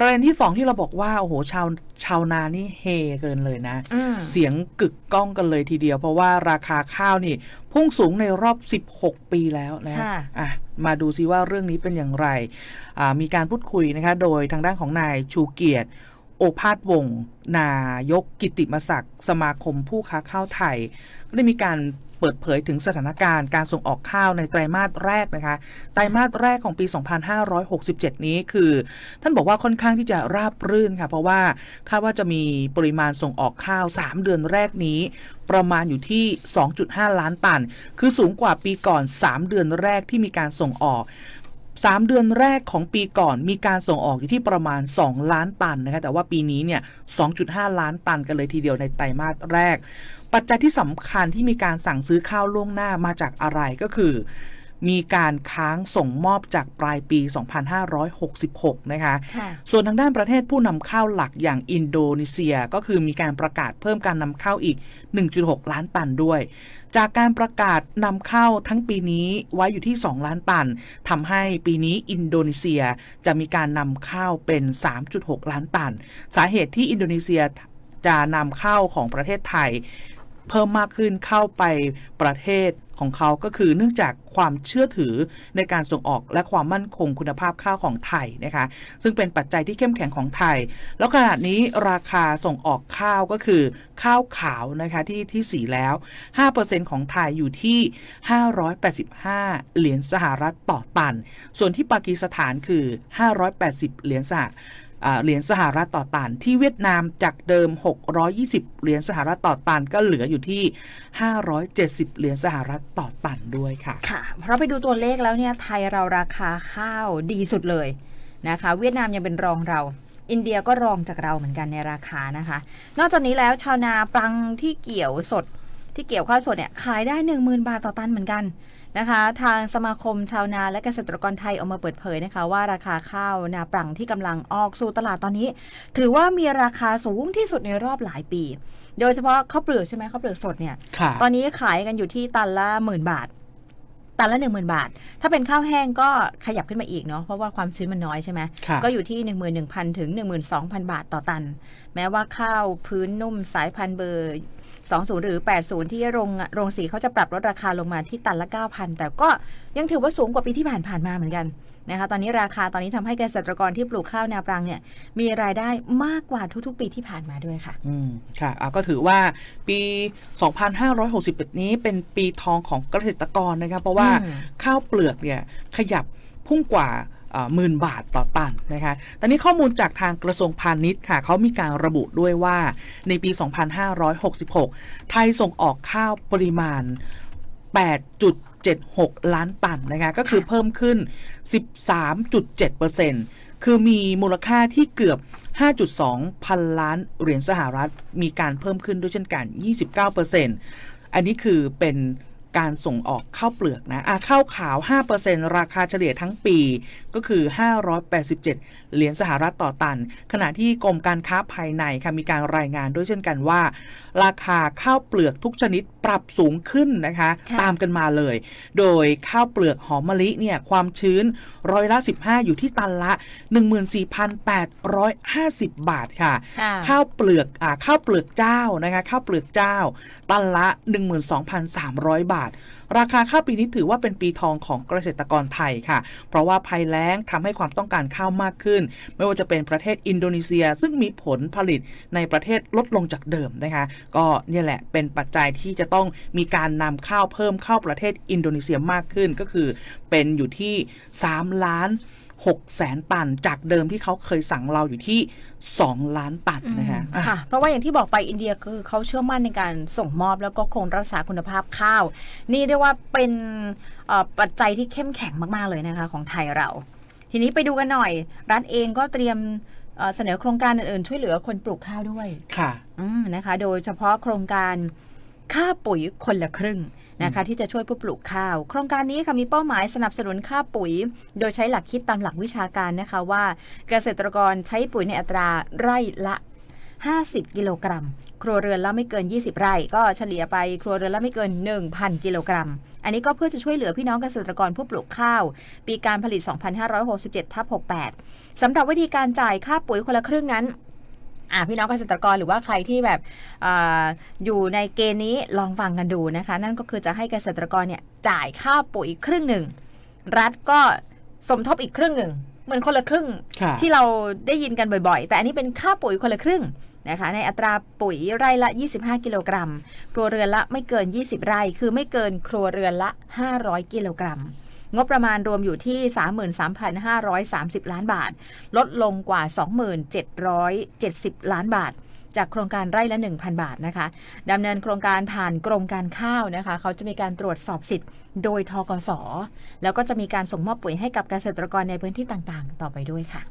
ประเด็นที่สองที่เราบอกว่า โอ้โห ชาวชาวนานี่เฮเกินเลยนะอืมเสียงกึกก้องกันเลยทีเดียว เพราะว่าราคาข้าวนี่ พุ่งสูงในรอบ 16 ปีแล้วนะค่ะอะมาดูซิว่าเรื่องนี้เป็นอย่างไรอ่ามีการพูดคุยนะคะ โดยทางด้านของนายชูเกียรติ โอภาสวงศ์นายกกิติมศักดิ์สมาคมผู้ค้าข้าวไทย ได้มีการเปิดเผยถึงสถานการณ์การส่งออกข้าวในไตรมาสแรกนะคะ ไตรมาสแรกของปี 2567 นี้คือ ท่านบอกว่าค่อนข้างที่จะราบรื่นค่ะ เพราะว่าคาดว่าจะมีปริมาณส่งออกข้าว 3 เดือนแรกนี้ ประมาณอยู่ที่ 2.5 ล้านตัน คือสูงกว่าปีก่อน 3 เดือนแรกที่มีการส่งออก 3 เดือนแรกของปีก่อนมีการส่งออกอยู่ที่ประมาณ 2 ล้านตันนะคะแต่ว่าปีนี้เนี่ย 2.5 ล้านตันกันเลยทีเดียวในไตรมาสแรก ปัจจัยที่สำคัญที่มีการสั่งซื้อข้าวล่วงหน้ามาจากอะไรก็คือ มีการค้างส่งมอบจากปลายปี 2566 นะคะค่ะส่วนทางด้านประเทศผู้นำเข้าหลักอย่างอินโดนีเซียก็คือมีการประกาศเพิ่มการนำเข้าอีก 1.6 ล้านตันด้วย จากการประกาศนำเข้าทั้งปีนี้ไว้อยู่ที่ 2 ล้านตันทำให้ปีนี้อินโดนีเซียจะมีการนำเข้าเป็น 3.6 ล้านตัน สาเหตุที่อินโดนีเซียจะนำเข้าของประเทศไทย เพิ่มมากขึ้นเข้าไปประเทศ ของเขาก็คือเนื่องจากความเชื่อถือในการส่งออกและความมั่นคงคุณภาพข้าวของไทยนะคะ ซึ่งเป็นปัจจัยที่เข้มแข็งของไทย แล้วขณะนี้ราคาส่งออกข้าวก็คือข้าวขาวนะคะที่ที่สีแล้ว 5%ของไทยอยู่ที่ 585 เหรียญสหรัฐต่อตัน ส่วนที่ปากีสถานคือ 580 เหรียญสหอ่า เหรียญสหรัฐต่อตันที่เวียดนามจากเดิม 620 เหรียญสหรัฐต่อตันก็เหลืออยู่ที่ 570 เหรียญสหรัฐต่อตันด้วยค่ะ ค่ะ เพราะไปดูตัวเลขแล้วเนี่ยไทยเราราคาข้าวดีสุดเลยนะคะ เวียดนามยังเป็นรองเรา อินเดียก็รองจากเราเหมือนกันในราคานะคะ นอกจากนี้แล้วชาวนาปลังที่เกี่ยวสด ที่เกี่ยวข้าวสดเนี่ยขายได้ 10,000 บาทต่อตันเหมือนกันนะคะ ทางสมาคมชาวนาและเกษตรกรไทยออกมาเปิดเผยนะคะ ว่าราคาข้าวนาปลังที่กำลังออกสู่ตลาดตอนนี้ ถือว่ามีราคาสูงที่สุดในรอบหลายปี โดยเฉพาะข้าวเปลือกใช่ไหมข้าวเปลือกสดเนี่ยค่ะตอนนี้ขายกันอยู่ที่ตันละหมื่นบาทตันละหนึ่งหมื่นบาท ถ้าเป็นข้าวแห้งก็ขยับขึ้นมาอีกเนาะ เพราะว่าความชื้นมันน้อยใช่ไหมค่ะก็อยู่ที่ 1 1 0 0 0 ถึง 12,000 บาทต่อตัน แม้ว่าข้าวพื้นนุ่มสายพันธุ์เบอร์ 20 หรือ 80 ที่โรงโรงสีเขาจะปรับลดราคาลงมาที่ตันละ 9,000 แต่ก็ยังถือว่าสูงกว่าปีที่ผ่านผ่านๆมาเหมือนกันนะคะตอนนี้ราคาตอนนี้ทำให้เกษตรกรที่ปลูกข้าวแนวปรังเนี่ยมีรายได้มากกว่าทุกๆ ปีที่ผ่านมาด้วยค่ะ อืมค่ะอะก็ถือว่าปี 2561 นี้เป็นปีทองของเกษตรกรนะครับเพราะว่าอืมข้าวเปลือกเนี่ยขยับพุ่งกว่า หมื่นบาทต่อตันนะคะแต่นี้ข้อมูลจากทางกระทรวงพาณิชย์ค่ะเขามีการระบุด้วยว่าในปี 2566 ไทยส่งออกข้าวปริมาณ 8.76 ล้านตันนะคะก็คือเพิ่มขึ้น 13.7%คือมีมูลค่าที่เกือบ 5.2 พันล้านเหรียญสหรัฐ มีการเพิ่มขึ้นด้วยเช่นกัน 29%อันนี้คือเป็น การส่งออกข้าวเปลือกนะอะข้าวขาว 5%ราคาเฉลี่ยทั้งปี ก็คือ 587 เหรียญสหรัฐต่อตัน ขณะที่กรมการค้าภายในค่ะมีการรายงานด้วยเช่นกันว่า ราคาข้าวเปลือกทุกชนิดปรับสูงขึ้นนะคะค่ะตามกันมาเลย โดยข้าวเปลือกหอมมะลิเนี่ยความชื้นร้อยละ 15 อยู่ที่ตันละ 14,850 บาทค่ะค่ะข้าวเปลือกอ่าข้าวเปลือกเจ้านะคะข้าวเปลือกเจ้า ตันละ 12,300 บาทราคาข้าวปีนี้ถือว่าเป็นปีทองของเกษตรกรไทยค่ะ เพราะว่าภัยแล้งทำให้ความต้องการข้าวมากขึ้น ไม่ว่าจะเป็นประเทศอินโดนีเซีย ซึ่งมีผลผลิตในประเทศลดลงจากเดิมนะคะ ก็เนี่ยแหละเป็นปัจจัยที่จะต้องมีการนำข้าวเพิ่มเข้าประเทศอินโดนีเซียมากขึ้นก็คือเป็นอยู่ที่ 3 ล้าน 6แสนตัน จากเดิมที่เขาเคยสั่งเราอยู่ที่ 2 ล้านตันนะคะอะค่ะ เพราะว่าอย่างที่บอกไปอินเดียคือเขาเชื่อมั่นในการส่งมอบแล้วก็คงรักษาคุณภาพข้าว นี่เรียกว่าเป็นเอ่อปัจจัยที่เข้มแข็งมาก ๆ เลยนะคะของไทยเรา ทีนี้ไปดูกันหน่อย รัฐเองก็เตรียมเอ่อเสนอโครงการอื่น ๆ ช่วยเหลือคนปลูกข้าวด้วยค่ะอืมนะคะ โดยเฉพาะโครงการค่าปุ๋ยคนละครึ่ง นะคะที่จะช่วยผู้ปลูกข้าว โครงการนี้ค่ะมีเป้าหมายสนับสนุนค่าปุ๋ย โดยใช้หลักคิดตามหลักวิชาการนะคะว่า เกษตรกรใช้ปุ๋ยในอัตราไร่ละ 50 กิโลกรัม ครัวเรือนละไม่เกิน 20 ไร่ ก็เฉลี่ยไปครัวเรือนละไม่เกิน 1,000 กิโลกรัม อันนี้ก็เพื่อจะช่วยเหลือพี่น้องเกษตรกรผู้ปลูกข้าว ปีการผลิต 2567ทับ68สำหรับวิธีการจ่ายค่าปุ๋ยคนละครึ่งนั้น อ่าพี่น้องเกษตรกรหรือว่าใครที่แบบอาอยู่ในเกณฑ์นี้ลองฟังกันดูนะคะ นั่นก็คือจะให้เกษตรกรเนี่ยจ่ายค่าปุ๋ยครึ่งหนึ่ง รัฐก็สมทบอีกครึ่งหนึ่งเหมือนคนละครึ่งค่ะที่เราได้ยินกันบ่อยๆ แต่อันนี้เป็นค่าปุ๋ยคนละครึ่งนะคะในอัตราปุ๋ยไร่ละ 25 กิโลกรัม ครัวเรือนละไม่เกิน 20 ไร่ คือไม่เกินครัวเรือนละ 500 กิโลกรัม งบประมาณรวมอยู่ที่ 33,530 ล้านบาท ลดลงกว่า 2770 ล้านบาท จากโครงการไร่ละ 1,000 บาทนะคะดำเนินโครงการผ่านกรมการข้าวนะคะ เขาจะมีการตรวจสอบสิทธิ์โดยทกสแล้วก็จะมีการส่งมอบปุ๋ยให้กับเกษตรกรในพื้นที่ต่างๆ ต่อไปด้วยค่ะ